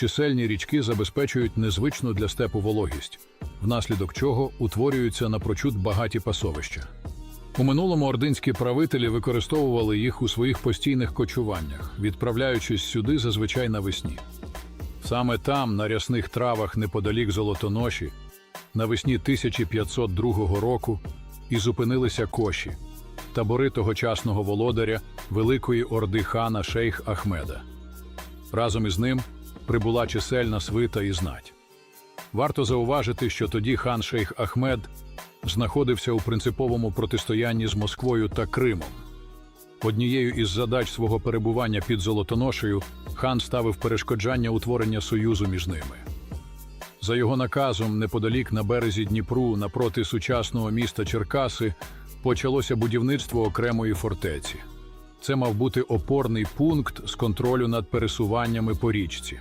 чисельні річки забезпечують незвичну для степу вологість, внаслідок чого утворюються напрочуд багаті пасовища. У минулому ординські правителі використовували їх у своїх постійних кочуваннях, відправляючись сюди зазвичай навесні. Саме там, на рясних травах неподалік Золотоноші, навесні 1502 року і зупинилися коші, табори тогочасного володаря Великої Орди хана Шейх Ахмеда. Разом із ним прибула чисельна свита і знать. Варто зауважити, що тоді хан Шейх Ахмед знаходився у принциповому протистоянні з Москвою та Кримом. Однією із задач свого перебування під Золотоношею хан ставив перешкоджання утворення союзу між ними. За його наказом, неподалік на березі Дніпру, напроти сучасного міста Черкаси, почалося будівництво окремої фортеці. Це мав бути опорний пункт з контролю над пересуваннями по річці.